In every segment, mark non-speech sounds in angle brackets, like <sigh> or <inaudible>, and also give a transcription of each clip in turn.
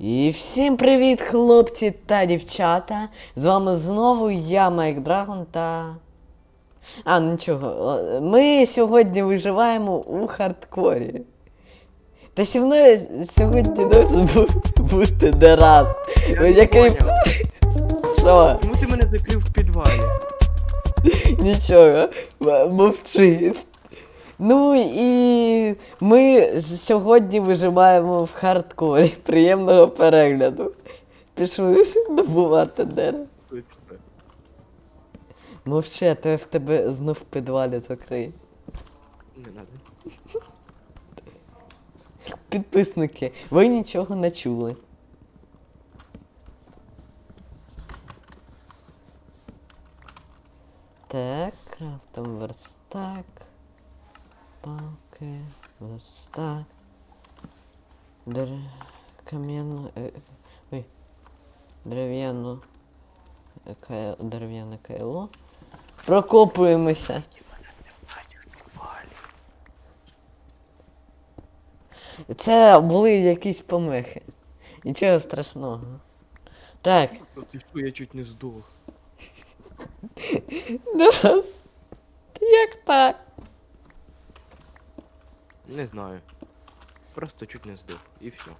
І всім привіт, хлопці та дівчата! З вами знову я, Майк Драгон та. А, ну нічого. Ми сьогодні виживаємо у хардкорі. Та зі мною сьогодні бу- бути не раз. Я Який. Що? Чому ти мене закрив в підвалі? Нічого, мовчи. Ну і ми сьогодні виживаємо в хардкорі. Приємного перегляду. Пішли <laughs> добувати дерево. Мовчи, а то я в тебе знов в підвалі закрию. Не надо. Підписники, ви нічого не чули. Так, крафтом верстак. Палки, верстак. Дер... Кам'яну. Е... Ой. Дерев'яну. Кай... Дерев'яне кайло. Прокопуємося. Це були якісь помехи. Нічого страшного. Так, Та Ти що, я чуть не здох. <laughs> Як так? Не знаю. Просто чуть не здох. І все.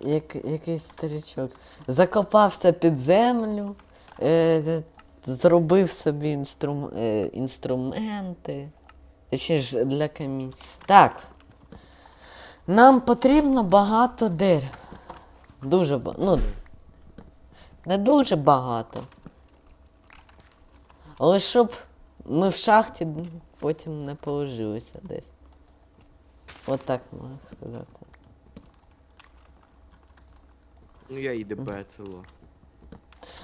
Як, якийсь старичок. Закопався під землю, е, зробив собі інструм, е, інструменти. Точніше для камінь. Так. Нам потрібно багато дерева. Дуже багато. Ну, не дуже багато. Але щоб ми в шахті потім не положилися десь. От так можна сказати. Ну я і ДБ село.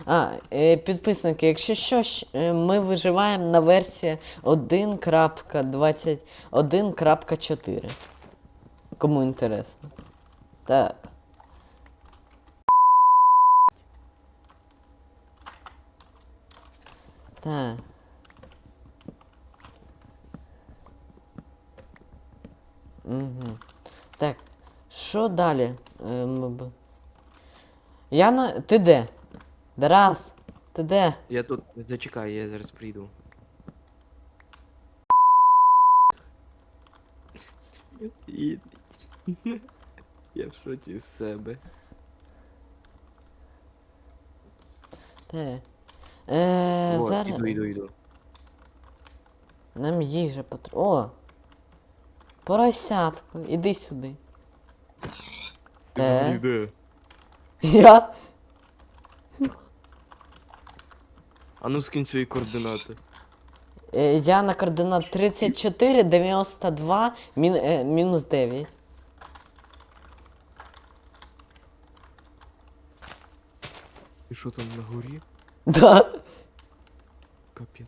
А, е, підписники, якщо що, е, ми виживаємо на версії 1.21.4. Кому інтересно. Так. Так. Угу. Так. Що далі? Е, б- Я на. Ти де? Дарас, ти де? Я тут. Зачекай, я зараз прийду. І... <laughs> Я в шоці з себе. Ти. Е, О, зараз. іду, іду, іду. Нам їжа потрібна. О! Поросятко, іди сюди. Те. Де? Я. А ну скинь свої координати. Е, я на координат 34, 92, мін, е, мінус 9. І що там на горі? Да. Капець.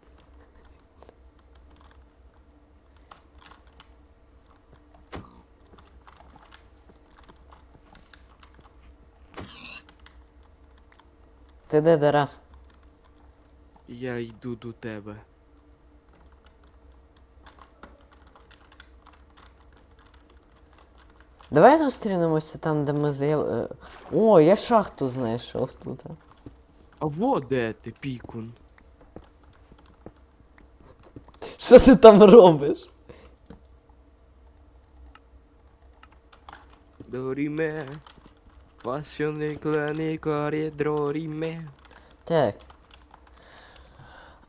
Ти де Дарас? Я йду до тебе. Давай зустрінемося там, де ми заяв... О, я шахту знайшов тут. А во де ти, пікун? Що ти там робиш? Доріме. Пасіоний кланий коридоріме. Так.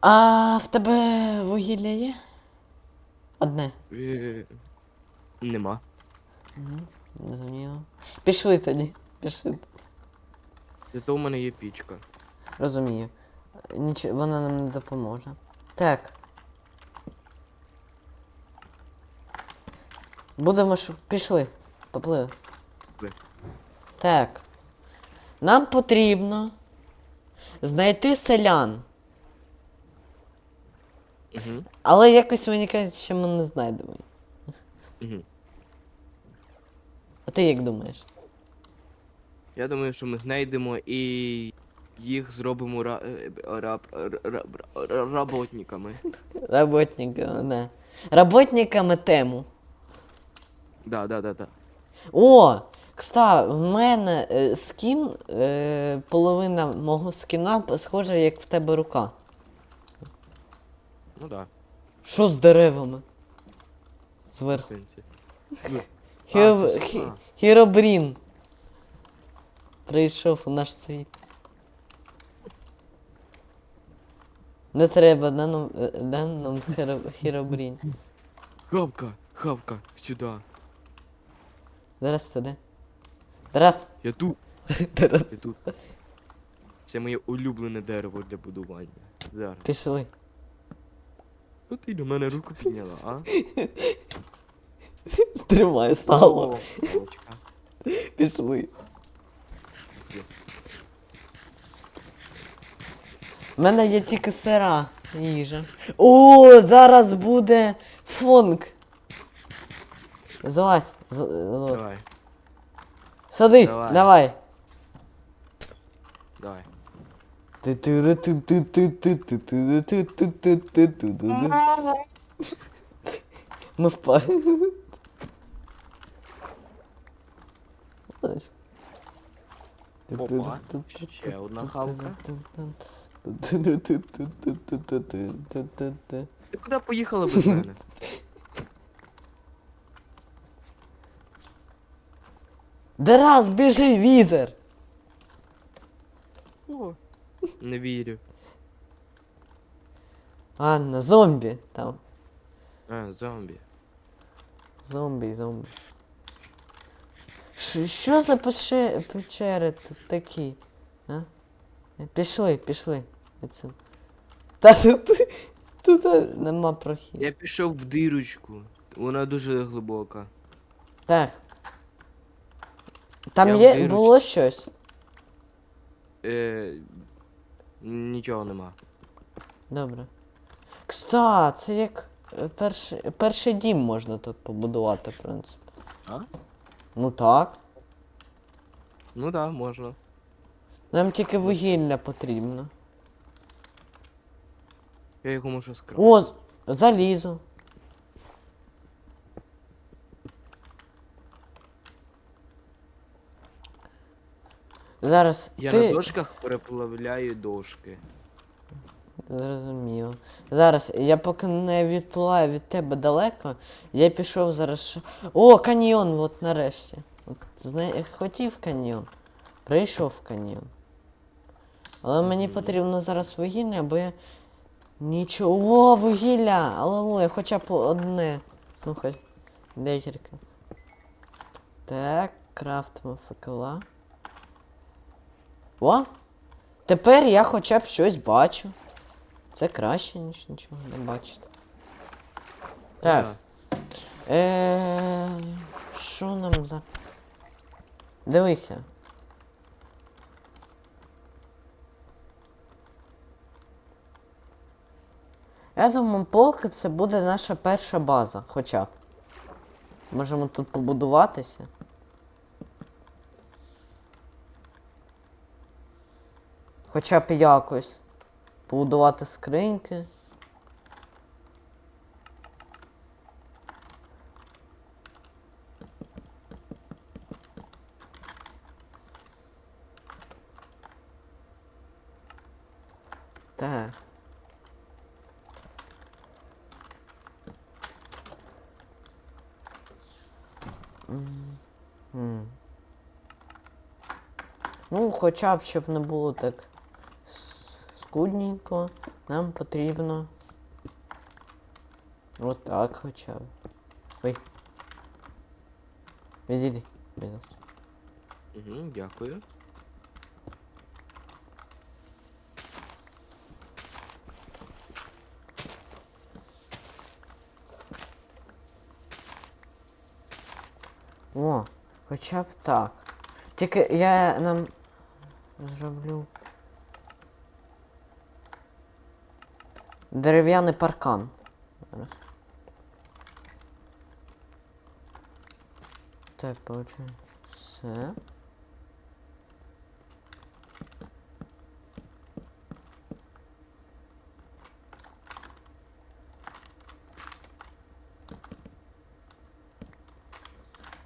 А в тебе вугілля є? Одне. Е, Нема. Зрозуміло. Пішли тоді. Пішли. Зато у мене є пічка. Розумію. Ніч... Вона нам не допоможе. Так. Будемо ж. Пішли. Поплили. Так. Нам потрібно знайти селян. Угу. Але якось мені кажуть, що ми не знайдемо. Угу. А ти як думаєш? Я думаю, що ми знайдемо і їх зробимо ра... е, раб... раб... ра- работниками. Работник, не. Работниками тему. Да, да, да, да. О! Кста, в мене е, скін, е, половина мого скіна схожа, як в тебе рука. Ну да. Що з деревами? в Зверху. сенсі. Ну, Хіро... це Хі... Хіробрін. Прийшов у наш світ. Не треба, да нам, е, да нам хіро... хіробрін. Хавка, хавка, сюди. Зараз ти де? Тарас. Я тут, <laughs> Тарас. я тут. Це моє улюблене дерево для будування. Зараз. Пішли. Ну ти до мене руку підняла, а? <laughs> Стримай стало. О. Пішли. Є. У мене є тільки сира їжа. О, зараз буде фонк. Залазь. з- з- Давай, Садись, Давай. давай. давай. Ми впали. Опа, ще одна хавка. Ти куди поїхала без мене? Дарас, біжи, візер! О, не вірю. Анна, зомбі там. А, зомбі. Зомбі, зомбі. Ш- Що за пеше- печери тут такі? А? Пішли, пішли. Оце. Та тут, тут е, нема прохід. Я пішов в дирочку. Вона дуже глибока. Так. Там Я в є, дирочці. було щось. Е, нічого нема. Добре. Кста, це як е, перший, перший дім можна тут побудувати, в принципі. А? Ну так. Ну да, можна. Нам тільки вугілля потрібно. Я його можу скраб. О, залізо. Зараз Я ти... на дошках переплавляю дошки. Зрозуміло. Зараз, я поки не відпливаю від тебе далеко, я пішов зараз. О, каньйон, от нарешті. От, зна... Хотів каньйон. Прийшов каньйон. Але мені потрібно зараз вугілля, бо я. Нічого. О, вугілля! Але хоча б одне. Ну хоч декілька. Так, крафтимо факела. О! Тепер я хоча б щось бачу. Це краще, ніж нічого не бачити. Так. Е, Що нам за. Дивися. Я думаю, поки це буде наша перша база, хоча б. Можемо тут побудуватися. Хоча б якось. Побудувати скриньки. Так. Ну, хоча б, щоб не було так скудненько, нам потрібно. Отак хоча б. Ой. Відійди. Угу, дякую. О, хоча б так. Тільки я нам зроблю. Дерев'яний паркан. Так, получаємо. Все.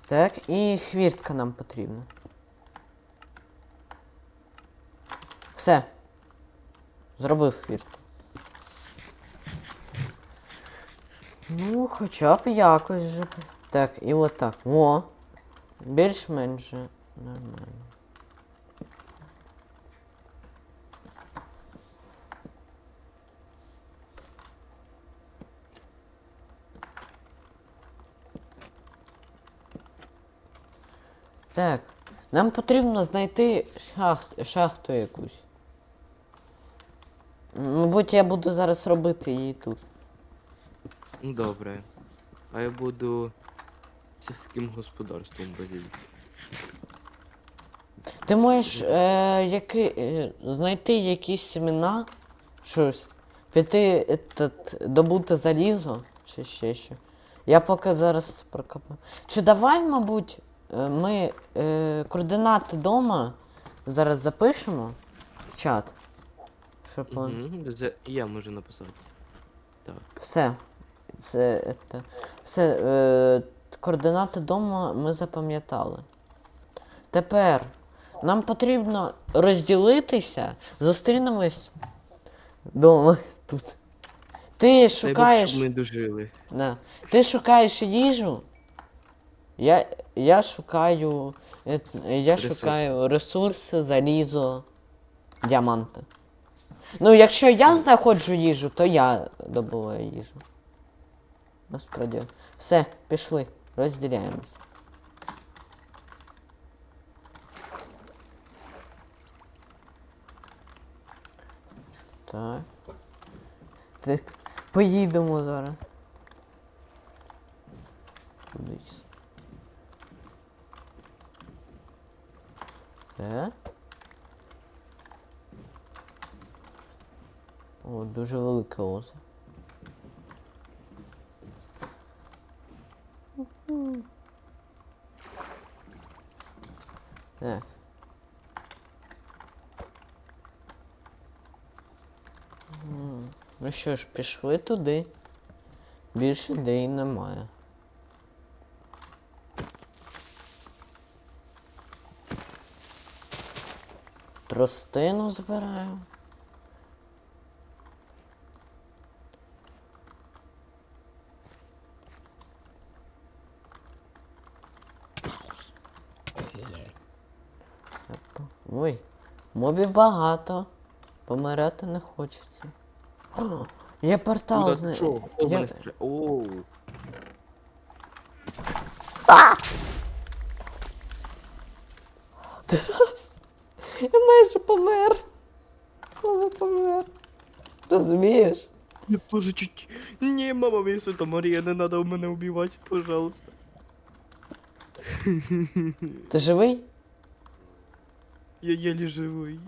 Так, і хвіртка нам потрібна. Все. Зробив хвіртку. Ну, хоча б якось же. Так, і отак. О. Більш-менш нормально. Так, нам потрібно знайти шахт, шахту якусь. Мабуть, я буду зараз робити її тут. Ну, Добре. А я буду сільським господарством базілити. Ти можеш е, які, е, знайти якісь семена, щось, піти етат, добути залізо, чи ще що. Я поки зараз прокопаю. Чи давай, мабуть, е, ми е, координати дома зараз запишемо в чат. Он... Угу. Я можу написати. Так. Все. Це, это, все. Е, координати дому ми запам'ятали. Тепер нам потрібно розділитися, зустрінемось дома тут. Ти Дай Бог, шукаєш. щоб ми дожили. Да. Ти шукаєш їжу. Я, я шукаю. е, Я шукаю ресурси, залізо, діаманти. Ну, якщо я знаходжу їжу, то я добуваю їжу. Насправді. Все, пішли, розділяємось. Так. Так. Поїдемо зараз. Кудись. Так. О, дуже велике озеро. Так. Ну що ж, пішли туди. Більше ідей немає. Тростину збираю. Ой, мобів багато. Помирати не хочеться. О, є портал Куда з ти не- що? Хто в я- стріляє? Тарас! Я майже помер. Але помер. Розумієш? Я тоже чуть... Не, мама мia Свята Марія, не надо мене убивати, пожалуйста. Ти живий? Я еле живий.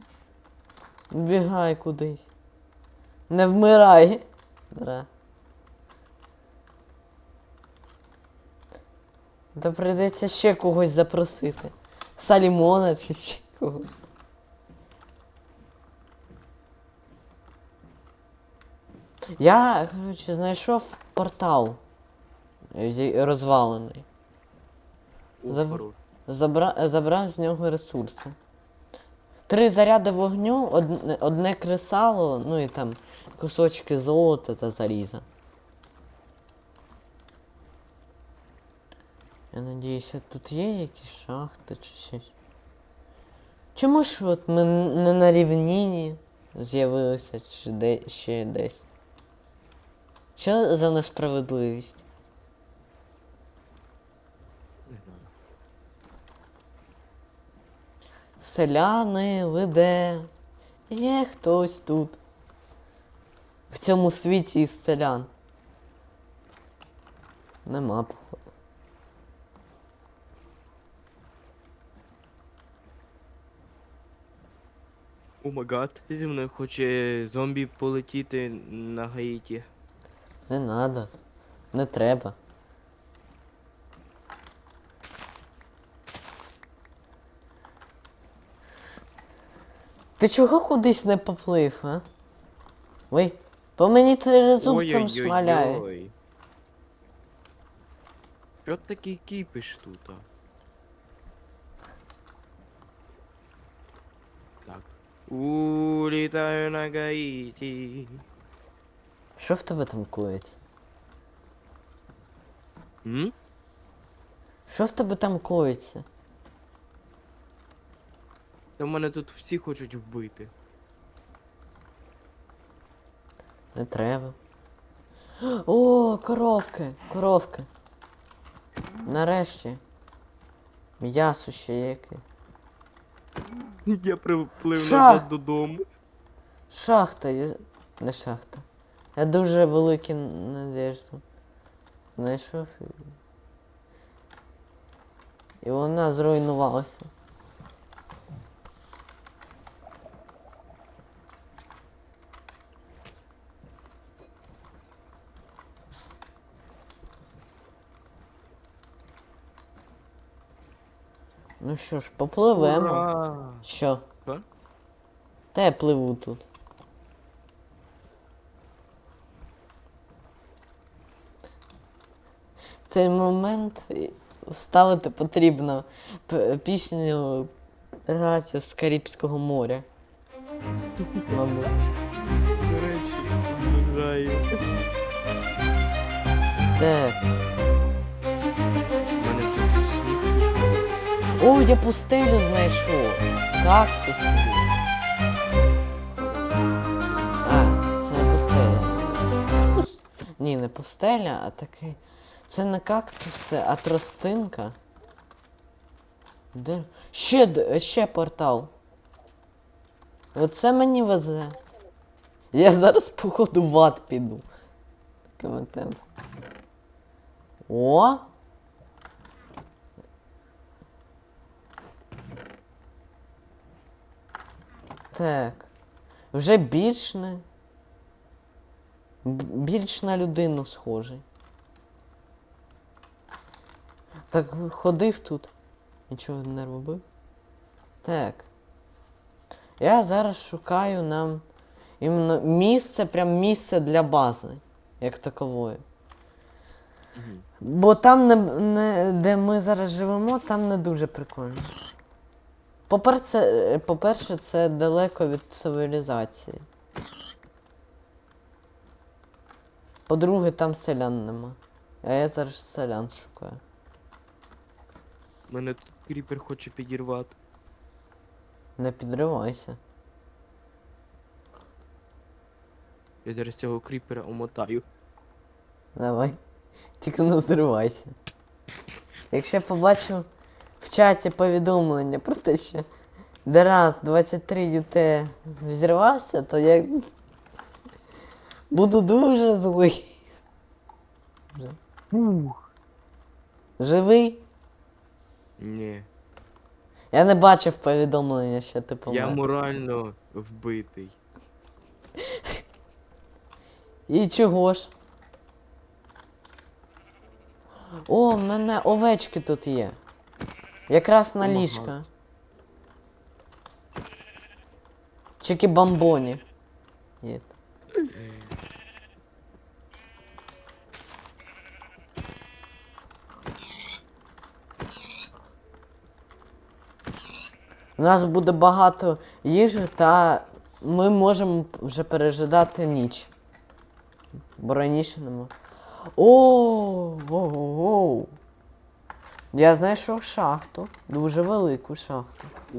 Бігай кудись. Не вмирай. Дра. Та прийдеться ще когось запросити. Салімона чи ще кого. Я, коротше, знайшов портал. Розвалений. Заб- Забра... Забрав з нього ресурси. Три заряди вогню, одне, одне кресало, ну і там кусочки золота та заліза. Я надіюся, тут є якісь шахти чи щось. Чому ж от ми не на рівніні з'явилися чи де, ще десь? Що за несправедливість? Не надо. Селяни, ви де? Є хтось тут. В цьому світі із селян. Нема, походу. О магад, зі мною хоче зомбі полетіти на Гаїті. Не надо. Не треба. Ти чого кудись не поплив, а? Ой, по мені тризубцем шмаляє. Ой-ой-ой. Що такий кіпиш тут? а? Так. Улітаю на Гаїті. Що в тебе там коїться? М? Що в тебе там коїться? Та мене тут всі хочуть вбити. Не треба. О, коровки, коровки. Нарешті. М'ясо ще яке. Я приплив Ша! назад додому. Шахта, я... не шахта. Я дуже великі надіжду. Знайшов. І вона зруйнувалася. Ну що ж, попливемо. Ура! Що? Що? Та я пливу тут. В цей момент ставити потрібно пісню «Піратів з Карибського моря. Мабуть. До речі. Так. О, я пустелю знайшов. Кактуси. А, це не пустеля. Ні, не пустеля, а такий. Це не кактуси, а тростинка. Де? Ще, ще портал. Оце мені везе. Я зараз, походу, в ад піду. Такими темпами. О! Так. Вже більш не. Більш на людину схожий. Так ходив тут. Нічого не робив. Так. Я зараз шукаю нам іменно місце, прям місце для бази, як такової. Бо там, не, не, де ми зараз живемо, там не дуже прикольно. По-перше, по-перше, це далеко від цивілізації. По-друге, там селян нема. А я зараз селян шукаю. Мене тут кріпер хоче підірвати. Не підривайся. Я зараз цього кріпера омотаю. Давай. Тільки не взривайся. Якщо я побачу в чаті повідомлення про те, що Дераз 23 ют взірвався, то я буду дуже злий. Ух. Живий? Ні. Я не бачив повідомлення, що ти помер. Я морально вбитий. І чого ж? О, в мене овечки тут є. Якраз на ліжка. Чики бамбоні. Є. У нас буде багато їжі, та ми можемо вже пережидати ніч. Бо раніше нема. О, о, Я знайшов шахту. Дуже велику шахту. О,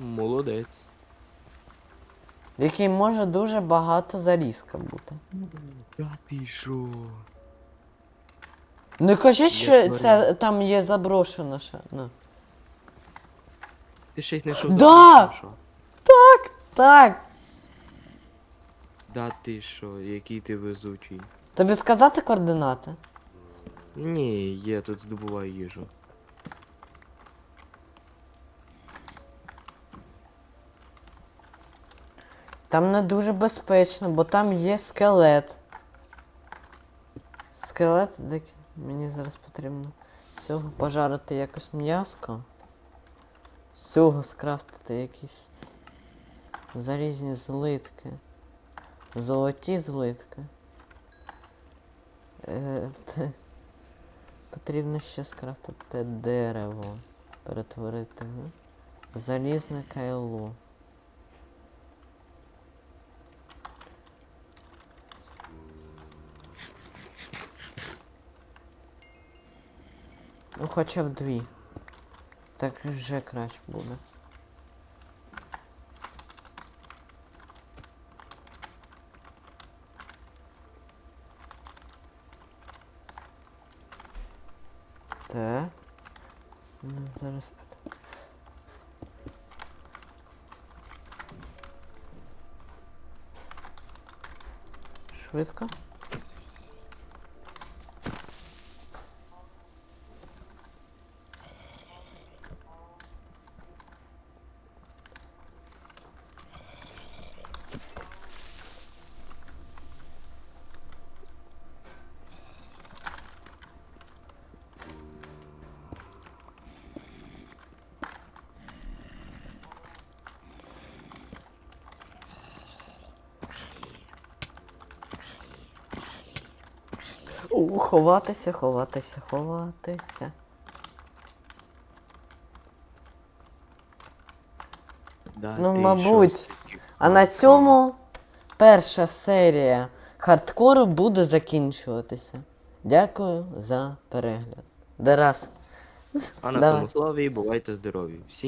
молодець. В якій може дуже багато залізка бути. Та ти що? Не кажіть, що Я це там є заброшена ще. Ну. Ти ще й знайшов Да! що? Так. Да ти що, який ти везучий. Тобі сказати координати? Ні, я тут здобуваю їжу. Там не дуже безпечно, бо там є скелет. Скелет, так мені зараз потрібно цього пожарити якось м'яско. З цього скрафтити якісь залізні злитки. Золоті злитки. Е, Потрібно ще скрафтити дерево. Перетворити його. залізне кайло. Ну хоча б дві. Так вже краще буде. Швидко. У, ховатися, ховатися, ховатися. Да, Ну, ти мабуть. щось А на цьому перша серія хардкору буде закінчуватися. Дякую за перегляд. Дарас. А на Давай. тому слові бувайте здорові. Всім